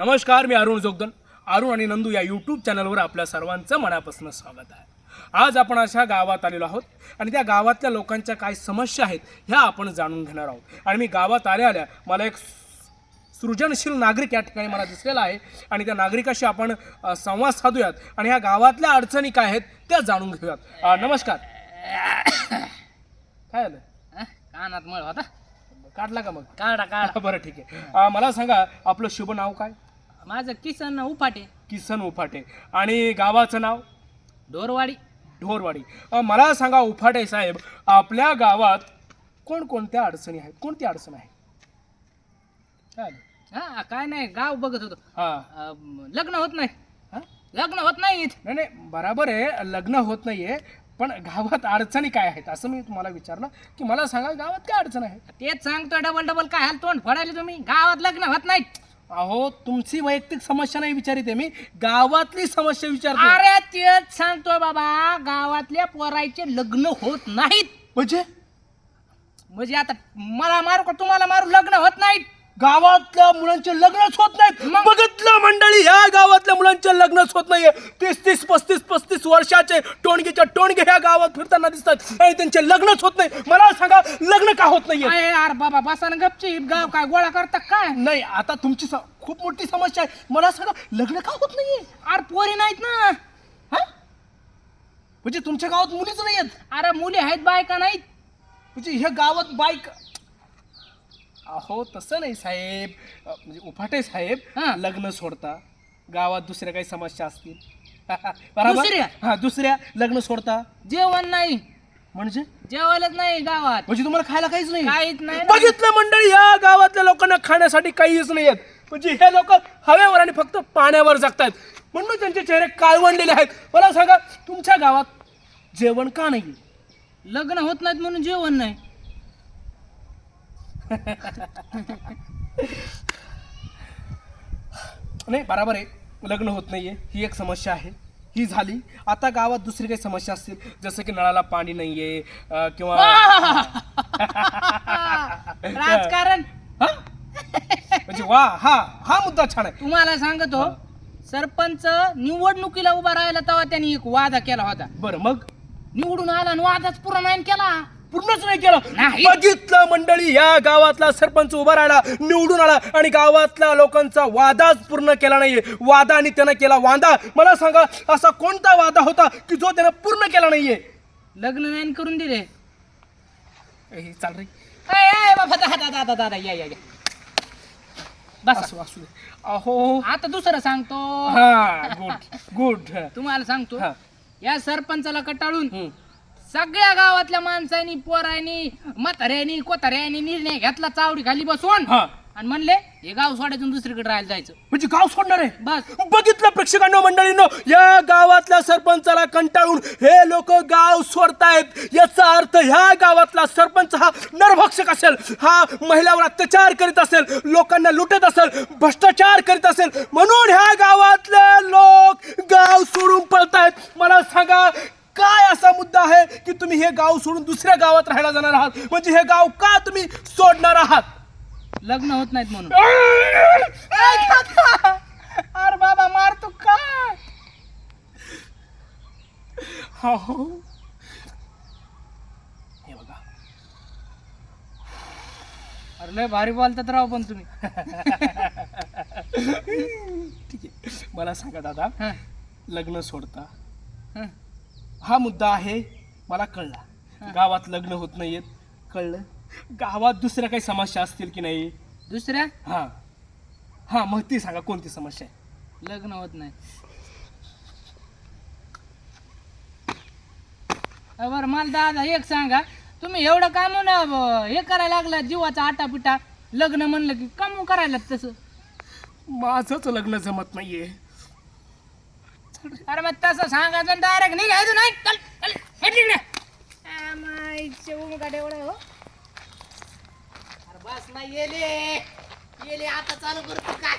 नमस्कार मी अरुण जोगदन. अरुण आणि नंदू या यूट्यूब चॅनलवर आपल्या सर्वांचं मनापासून स्वागत आहे. आज आपण अशा गावात आलेलो आहोत आणि त्या गावातल्या लोकांच्या काय समस्या आहेत ह्या आपण जाणून घेणार आहोत. आणि मी गावात आल्या आल्या मला एक सृजनशील नागरिक या ठिकाणी मला दिसलेला आहे आणि त्या नागरिकाशी आपण संवाद साधूयात आणि ह्या गावातल्या अडचणी काय आहेत त्या जाणून घेऊयात. नमस्कार. काय झालं? कानात मळ होता. काढला का मग? काढा काढा. बरं ठीक आहे. मला सांगा आपलं शुभ नाव काय? माझं किसन उपाटे किसन उफाटे. आणि गावाचं नाव? ढोरवाडी. ढोरवाडी. अ, मला सांगा उफाटे साहेब आपल्या गावात कोणकोणत्या अडचणी आहेत? कोणती अडचण आहे? काय? हा काय नाही गाव बघत होतो. हा. अं, लग्न होत नाही. हा? लग्न होत नाही नाही नाही बराबर आहे लग्न होत नाहीये पण गावात अडचणी काय आहेत? असं मी तुम्हाला विचारलं की मला सांगा गावात काय अडचण आहे? तेच सांगतोय डबल डबल काय हाल तोंड फोडायला तुम्ही? गावात लग्न होत नाही. अहो तुमची वैयक्तिक समस्या नाही विचारिते मी. गावातली समस्या विचारतो अरे तेच सांगतोय बाबा. गावातल्या पोरायचे लग्न होत नाहीत. म्हणजे? म्हणजे आता मला मारू का? तुम्हाला मारू? लग्न होत नाहीत. गावातल्या मुलांचे लग्नच होत नाहीत? बघितलं मंडळी ह्या गावातल्या मुलांचे लग्नच होत नाहीये. तीस तीस पस्तीस पस्तीस वर्षाचे टोणगेच्या टोणगे ह्या गावात फिरताना दिसतात. आणि त्यांचे लग्नच होत नाही. मला सांगा लग्न का होत नाहीये? अरे यार बाबा बसा ना गपची. गाव काय गोळा करता काय? नाही आता तुमची स- खूप मोठी समस्या आहे. मला सांगा लग्न का होत नाहीये? अरे पोरी नाहीत ना. हा? म्हणजे तुमच्या गावात मुलीच नाही आहेत अरे मुली आहेत बायका नाहीत. म्हणजे ह्या गावात बाईक अहो तसं नाही साहेब. अ, म्हणजे उफाटे साहेब हा. लग्न सोडता. गावात दुसऱ्या काही समस्या असतील. बरोबर? दुसऱ्या? हा दुसऱ्या लग्न सोडता. जेवण नाही. म्हणजे? जेवायलाच नाही गावात. म्हणजे तुम्हाला खायला काहीच नाही? काहीच नाही ना. बघितलं मंडळी या गावातल्या लोकांना खाण्यासाठी काहीच नाही आहेत. म्हणजे हे लोक हवेवर आणि फक्त पाण्यावर जगतायत. म्हणून त्यांचे चेहरे काळवंडलेले आहेत. मला सांगा तुमच्या गावात जेवण का नाही? लग्न होत नाहीत म्हणून जेवण नाही. नाही बरोबर आहे. लग्न होत नाहीये. ही एक समस्या आहे. ही झाली. आता गावात दुसरी काही समस्या असतील? जसं की नळाला पाणी नाहीये अं, किंवा राजकारण. हा? म्हणजे वा हा हा मुद्दा छान आहे. तुम्हाला सांगतो सरपंच निवडणुकीला उभा राहिला तेव्हा त्यांनी एक वादा केला होता. बरं मग? निवडून आला आणि वादाच पुरा नाही केला. पूर्णच नाही केलं. नाही. बघितलं मंडळी या गावातला सरपंच उभा राहिला निवडून आला आणि गावातल्या लोकांचा वादाच पूर्ण केला नाहीये. वादा आणि त्यानं केला वादा. मला सांगा असा कोणता वादा होता की जो त्यानं पूर्ण केला नाहीये? लग्न नाही करून दिले. ए, चाल रे. बाबा दादा दादा दादा या या या. बस. असू असू दे. अहो. आता दुसरं सांगतो. हा गुड गुड तुम्हाला सांगतो. हा. या सरपंचाला कटाळून हम्म. सगळ्या गावातल्या माणसांनी पोरांनी म्हाताऱ्यांनी कोताऱ्यांनी निर्णय घेतला चावडी खाली बसवून. हा. आणि म्हणले हे गाव सोडायचं दुसरीकडे राहायला जायचं. म्हणजे गाव सोडणार आहे? बस. बघितलं प्रेक्षकांनो मंडळींनो या गावातल्या सरपंचाला कंटाळून हे लोक गाव सोडतायत. याचा अर्थ ह्या गावातला सरपंच हा नरभक्षक असेल हा महिलावर अत्याचार करीत असेल लोकांना लुटत असेल भ्रष्टाचार करीत असेल म्हणून ह्या गावातले लोक गाव सोडून पळतायत. मला सांगा मुद्दा आहे की तुम्ही हे गाव सोडून दुसऱ्या गावात राहायला जाणार आहात. म्हणजे हे गाव का तुम्ही सोडणार आहात? लग्न होत नाहीत म्हणून. अरे बाबा मार तू काय हो. हे बघा. अरे लय भारी बोलतात राव पण तुम्ही. ठीक आहे. मला सांगा दादा लग्न सोडता. हं. हा मुद्दा आहे मला कळला. गावात लग्न होत नाहीयेत. कळलं? गावात दुसऱ्या काही समस्या असतील की नाही? दुसऱ्या? हा. हा मग ती सांगा कोणती समस्या आहे? लग्न होत नाही. अ, बरं मला दादा एक सांगा. तुम्ही एवढं काम ना हे करायला लागला जीवाचा आटापिटा. लग्न म्हणलं की काम करायला तसं. माझंच लग्न जमत नाहीये. अरे मग तसं सांगायचं डायरेक्ट निघायचं नाही. चल चल हट माईचे उमगाड एवढं हो. अरे बस ना येले. येले आता चालू करतो काय?